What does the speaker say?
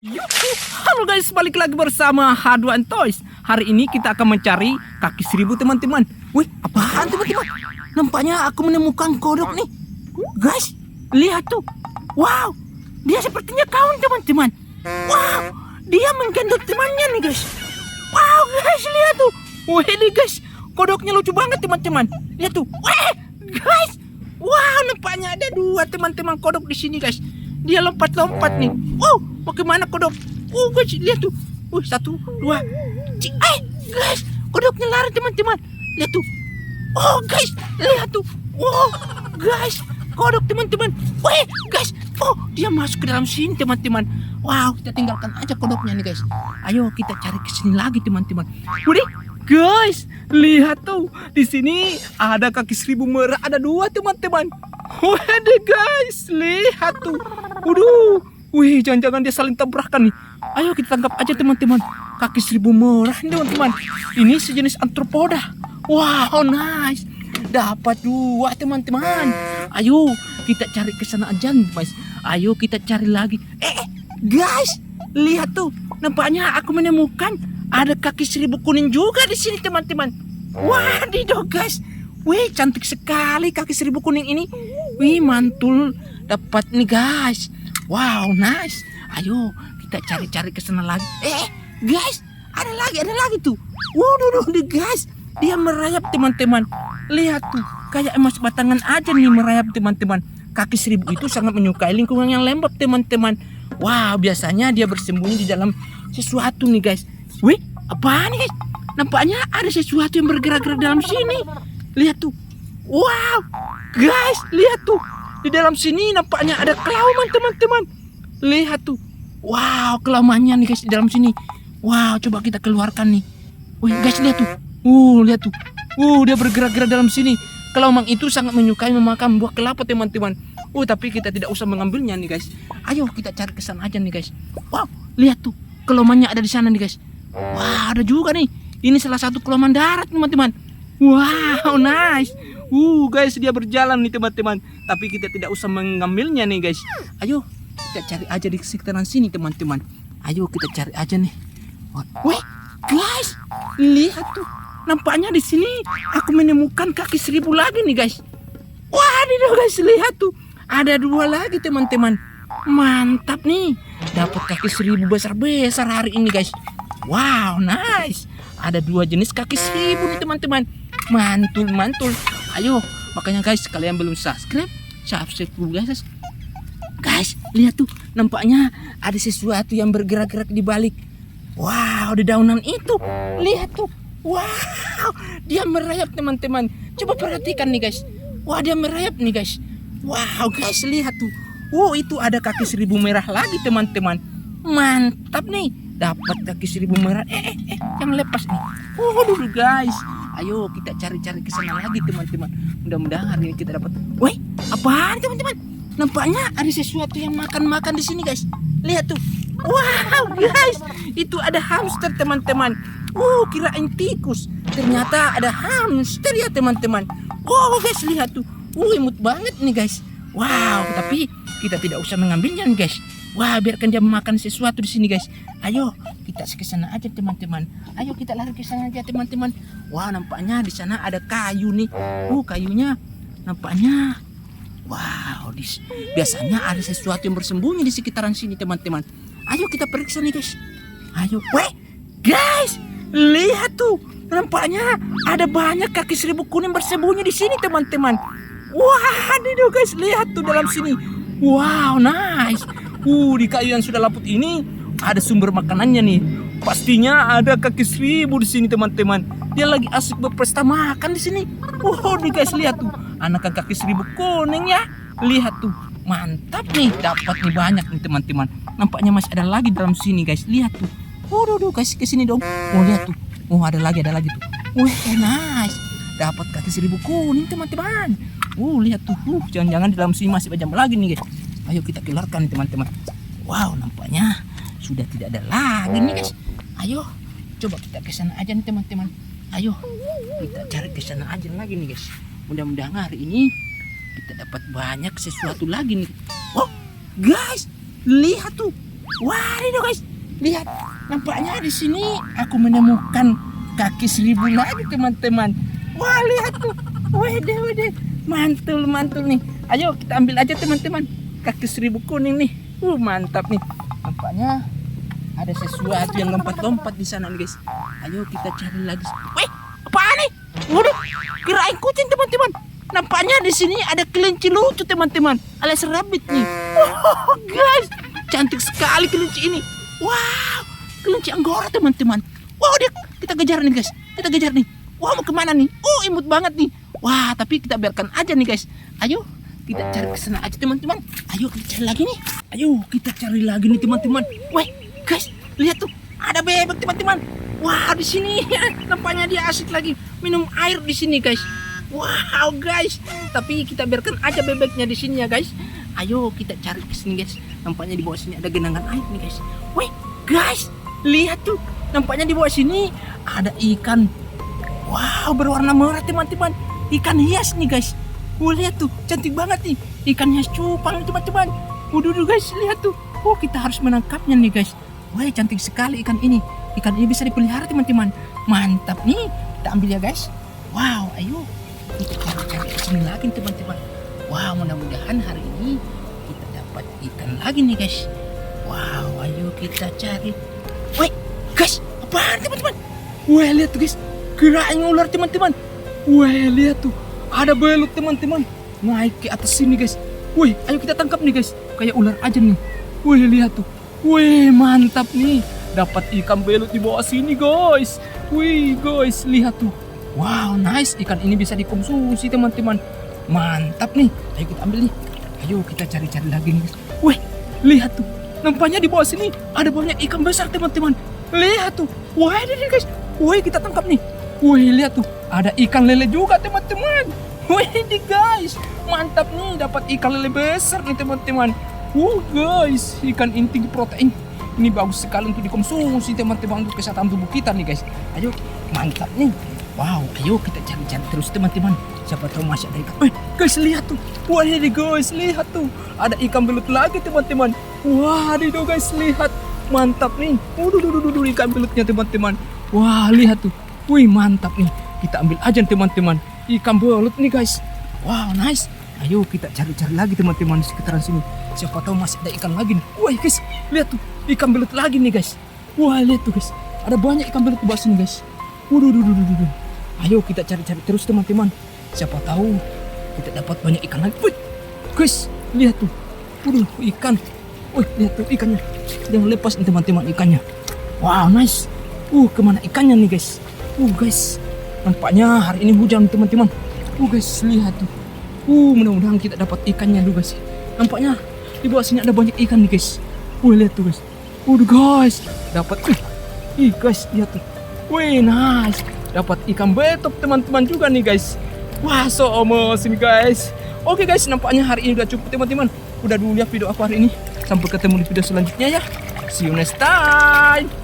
Yuhu, Halo guys, balik lagi bersama H2 Toys. Hari ini kita akan mencari kaki seribu teman-teman. Wih, apaan teman-teman? Nampaknya aku menemukan kodok nih. Guys, lihat tuh. Wow, dia sepertinya kawan teman-teman. Wow, dia menggendong temannya nih guys. Wow guys, lihat tuh. Wih ini guys, kodoknya lucu banget teman-teman. Lihat tuh. Wih, guys. Wow, nampaknya ada dua teman-teman kodok di sini guys. Dia lompat-lompat nih. Wow, bagaimana kodok? Oh guys, lihat tuh. Wih, satu, dua. Cik, eh, guys, kodoknya lari teman-teman. Lihat tuh. Oh guys, lihat tuh. Wow, guys, kodok teman-teman. Wih, guys, oh dia masuk ke dalam sini teman-teman. Wow, kita tinggalkan aja kodoknya nih guys. Ayo kita cari ke sini lagi teman-teman. Udah, guys, lihat tuh. Di sini ada kaki seribu merah, ada dua teman-teman. Waduh guys, lihat tuh. Waduh, wih jangan-jangan dia saling tabrakan nih. Ayo kita tangkap aja teman-teman. Kaki seribu merah nih teman-teman. Ini sejenis antropoda. Wow, nice. Dapat dua teman-teman. Ayo kita cari ke sana aja guys. Ayo kita cari lagi. Eh, guys, lihat tuh. Nampaknya aku menemukan ada kaki seribu kuning juga di sini teman-teman. Wadidaw guys. Wih cantik sekali kaki seribu kuning ini. Wih mantul dapat nih guys. Wow nice. Ayo kita cari-cari ke sana lagi. Eh guys ada lagi ada lagi tuh. Waduh nih guys. Dia merayap teman-teman. Lihat tuh kayak emas batangan aja nih merayap teman-teman. Kaki seribu itu sangat menyukai lingkungan yang lembab teman-teman. Wow biasanya dia bersembunyi di dalam sesuatu nih guys. Wih apaan nih? Nampaknya ada sesuatu yang bergerak-gerak dalam sini. Lihat tuh. Wow. Guys, lihat tuh. Di dalam sini nampaknya ada kelauman, teman-teman. Lihat tuh. Wow, kelaumannya nih guys di dalam sini. Wow, coba kita keluarkan nih. Wih, guys lihat tuh. Uh, lihat tuh. Uh, dia bergerak-gerak dalam sini. Kelauman itu sangat menyukai memakan buah kelapa, teman-teman. Uh, tapi kita tidak usah mengambilnya nih, guys. Ayo kita cari ke sana aja nih, guys. Wow, lihat tuh. Kelaumannya ada di sana nih, guys. Wah, ada juga nih. Ini salah satu kelauman darat, teman-teman. Wow, nice. Uh, guys, dia berjalan nih, teman-teman. Tapi kita tidak usah mengambilnya nih, guys. Ayo, kita cari aja di sekitaran sini, teman-teman. Ayo kita cari aja nih. Wih, guys, lihat tuh. Nampaknya di sini aku menemukan kaki seribu lagi nih, guys. Wah, nih guys, lihat tuh. Ada dua lagi, teman-teman. Mantap nih. Dapat kaki seribu besar-besar hari ini, guys. Wow, nice. Ada dua jenis kaki seribu nih, teman-teman mantul mantul ayo makanya guys kalian belum subscribe subscribe dulu guys. Guys lihat tuh nampaknya ada sesuatu yang bergerak-gerak di balik. Wow di daunan itu. Lihat tuh. Wow dia merayap teman-teman. Coba perhatikan nih guys. Wah dia merayap nih guys. Wow guys lihat tuh. Wow itu ada kaki seribu merah lagi teman-teman. Mantap nih. Dapat kaki seribu merah. Eh, eh, eh yang lepas nih. Dulu guys Ayo kita cari-cari ke sana lagi teman-teman. Mudah-mudahan hari ini kita dapat. Woi, apaan teman-teman? Nampaknya ada sesuatu yang makan-makan di sini guys. Lihat tuh. Wow guys, itu ada hamster teman-teman. Uh, kirain tikus. Ternyata ada hamster ya teman-teman. Wow guys, lihat tuh. Uh, imut banget nih guys. Wow, tapi kita tidak usah mengambilnya guys. Wah, biarkan dia memakan sesuatu di sini guys. Ayo, kita ke sana aja teman-teman. Ayo kita lari ke sana aja teman-teman. Wah nampaknya di sana ada kayu nih. Uh kayunya nampaknya. Wow, di, biasanya ada sesuatu yang bersembunyi di sekitaran sini teman-teman. Ayo kita periksa nih guys. Ayo, weh, guys, lihat tuh. Nampaknya ada banyak kaki seribu kuning bersembunyi di sini teman-teman. Wah, nih guys, lihat tuh dalam sini. Wow, nice. Uh, di kayu yang sudah laput ini ada sumber makanannya nih. Pastinya ada kaki seribu di sini teman-teman. Dia lagi asik berpesta makan di sini. Wow, nih guys lihat tuh, anak kaki seribu kuning ya. Lihat tuh, mantap nih, dapat nih banyak nih teman-teman. Nampaknya masih ada lagi dalam sini guys. Lihat tuh. Waduh, duh, guys ke sini dong. Oh lihat tuh. Oh ada lagi, ada lagi tuh. Wih, nice. Dapat kaki seribu kuning teman-teman. Uh, lihat tuh. Uh, jangan-jangan di dalam sini masih banyak lagi nih guys. Ayo kita keluarkan teman-teman. Wow, nampaknya sudah tidak ada lagi nih guys. Ayo, coba kita ke sana aja nih teman-teman. Ayo, kita cari ke sana aja lagi nih guys. Mudah-mudahan hari ini kita dapat banyak sesuatu lagi nih. Oh, guys, lihat tuh. Wah, ini dong guys. Lihat, nampaknya di sini aku menemukan kaki seribu lagi teman-teman. Wah, lihat tuh. Wede, wede. Mantul, mantul nih. Ayo kita ambil aja teman-teman. Kaki seribu kuning nih. Uh, mantap nih. Nampaknya ada sesuatu yang lompat-lompat di sana guys. Ayo kita cari lagi. Wih, apaan nih? Waduh, kirain kucing teman-teman. Nampaknya di sini ada kelinci lucu teman-teman. Alias rabbit nih. Wow, guys, cantik sekali kelinci ini. Wow, kelinci anggora teman-teman. Wow, dia kita kejar nih guys. Kita kejar nih. Wah, mau ke mana nih? Oh, imut banget nih. Wah, tapi kita biarkan aja nih guys. Ayo, kita cari ke sana aja teman-teman. Ayo kita cari lagi nih. Ayo kita cari lagi nih teman-teman. Wah, guys, lihat tuh. Ada bebek teman-teman. Wah, di sini nampaknya dia asik lagi minum air di sini guys. Wow, guys. Tapi kita biarkan aja bebeknya di sini ya guys. Ayo kita cari ke sini guys. Nampaknya di bawah sini ada genangan air nih guys. Wih, guys, lihat tuh. Nampaknya di bawah sini ada ikan. Wow, berwarna merah teman-teman. Ikan hias nih guys. Wah, lihat tuh, cantik banget nih. Ikan hias cupang teman-teman. Waduh, duh, guys, lihat tuh. Oh, kita harus menangkapnya nih guys. Wah, cantik sekali ikan ini. Ikan ini bisa dipelihara teman-teman. Mantap nih. Kita ambil ya guys. Wow, ayo. Kita cari-cari sini lagi teman-teman. Wow, mudah-mudahan hari ini kita dapat ikan lagi nih guys. Wow, ayo kita cari. Wih, guys, apaan teman-teman? Wah, lihat tuh guys. Kirain ular teman-teman. Wah, lihat tuh. Ada belut teman-teman. Naik ke atas sini guys. Wih, ayo kita tangkap nih guys. Kayak ular aja nih. Wih, lihat tuh. Wih, mantap nih. Dapat ikan belut di bawah sini guys. Wih, guys, lihat tuh. Wow, nice. Ikan ini bisa dikonsumsi teman-teman. Mantap nih. Ayo kita ambil nih. Ayo kita cari-cari lagi nih. Wih, lihat tuh. Nampaknya di bawah sini ada banyak ikan besar teman-teman. Lihat tuh. Wah, ini nih guys. Wih, kita tangkap nih. Wih, lihat tuh. Ada ikan lele juga teman-teman. Wih, ini guys. Mantap nih dapat ikan lele besar nih teman-teman. Wow, guys. Ikan tinggi protein. Ini bagus sekali untuk dikonsumsi teman-teman untuk kesehatan tubuh kita nih guys. Ayo, mantap nih. Wow, ayo kita cari-cari terus teman-teman. Siapa tahu masih ada ikan. Eh, guys lihat tuh. Wah ini guys, lihat tuh. Ada ikan belut lagi teman-teman. Wah, ini tuh guys, lihat. Mantap nih. Duh, duh, duh, ikan belutnya teman-teman. Wah, lihat tuh. Wih, mantap nih. Kita ambil aja teman-teman. Ikan belut nih guys. Wow, nice. Ayo kita cari-cari lagi teman-teman di sekitaran sini. Siapa tahu masih ada ikan lagi nih. Wah, guys, lihat tuh. Ikan belut lagi nih guys. Wah, lihat tuh guys. Ada banyak ikan belut di bawah sini guys. Waduh, duh, duh, duh, duh, duh. Ayo kita cari-cari terus teman-teman. Siapa tahu kita dapat banyak ikan lagi. Wih, guys, lihat tuh. Waduh, ikan. Wih, lihat tuh ikannya. Yang lepas nih teman-teman ikannya. Wow, nice. Uh, ke mana ikannya nih guys? Uh, guys. Nampaknya hari ini hujan teman-teman. Uh, guys, lihat tuh. Uh, mudah-mudahan kita dapat ikannya dulu guys. Nampaknya di bawah sini ada banyak ikan nih guys. Wih, lihat tuh guys. Waduh, guys. Dapat. Ih, guys, lihat tuh. Wih, nice. Dapat ikan betok teman-teman juga nih guys. Wah, so amazing guys. Oke guys, nampaknya hari ini udah cukup teman-teman. Udah dulu ya video aku hari ini. Sampai ketemu di video selanjutnya ya. See you next time.